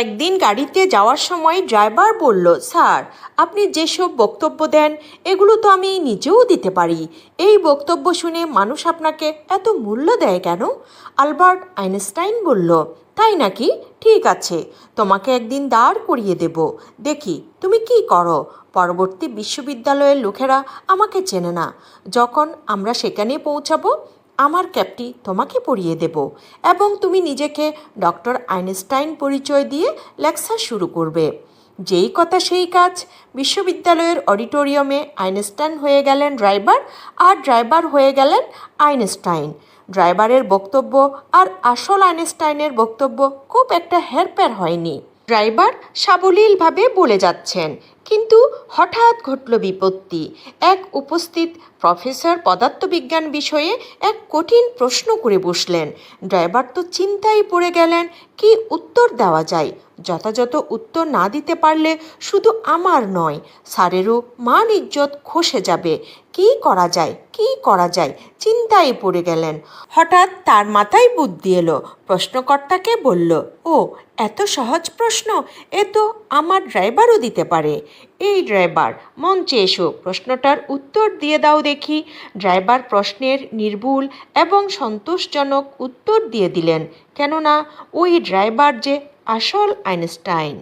একদিন গাড়িতে যাওয়ার সময় ড্রাইভার বলল, স্যার, আপনি যেসব বক্তব্য দেন, এগুলো তো আমি নিজেও দিতে পারি। এই বক্তব্য শুনে মানুষ আপনাকে এত মূল্য দেয় কেন? আলবার্ট আইনস্টাইন বলল, তাই নাকি? ঠিক আছে, তোমাকে একদিন দাঁড় করিয়ে দেব। দেখি, তুমি কি করো? পরবর্তী বিশ্ববিদ্যালয়ের লোকেরা আমাকে চেনে না। যখন আমরা সেখানে পৌঁছাবো আমার ক্যাপটি তোমাকে পরিয়ে দেব এবং তুমি নিজেকে ডক্টর আইনস্টাইন পরিচয় দিয়ে লেকচার শুরু করবে। যেই কথা সেই কাজ। বিশ্ববিদ্যালয়ের অডিটোরিয়ামে আইনস্টাইন হয়ে গেলেন ড্রাইভার আর ড্রাইভার হয়ে গেলেন আইনস্টাইন। ড্রাইভারের বক্তব্য আর আসল আইনস্টাইনের বক্তব্য খুব একটা হেরপের হয়নি। ড্রাইভার সাবলীলভাবে বলে যাচ্ছেন কিন্তু হঠাৎ ঘটল বিপত্তি। এক উপস্থিত প্রফেসর পদার্থবিজ্ঞান বিষয়ে এক কঠিন প্রশ্ন করে বসলেন। ড্রাইভার তো চিন্তায় পড়ে গেলেন, কি উত্তর দেওয়া যায়? যথাযথ উত্তর না দিতে পারলে শুধু আমার নয়, স্যারেরও মান ইজ্জত খসে যাবে। কি করা যায়? কি করা যায়? চিন্তায় পড়ে গেলেন। হঠাৎ তার মাথায় বুদ্ধি এলো। প্রশ্নকর্তাকে বলল, ও, এত সহজ প্রশ্ন, এ তো আমার ড্রাইভারও দিতে পারে। এই ড্রাইভার, মঞ্চে এসো, প্রশ্নটার উত্তর দিয়ে দাও দেখি। ড্রাইভার প্রশ্নের নির্ভুল এবং সন্তোষজনক উত্তর দিয়ে দিলেন, কেননা, ওই ড্রাইভার যে আসল আইনস্টাইন।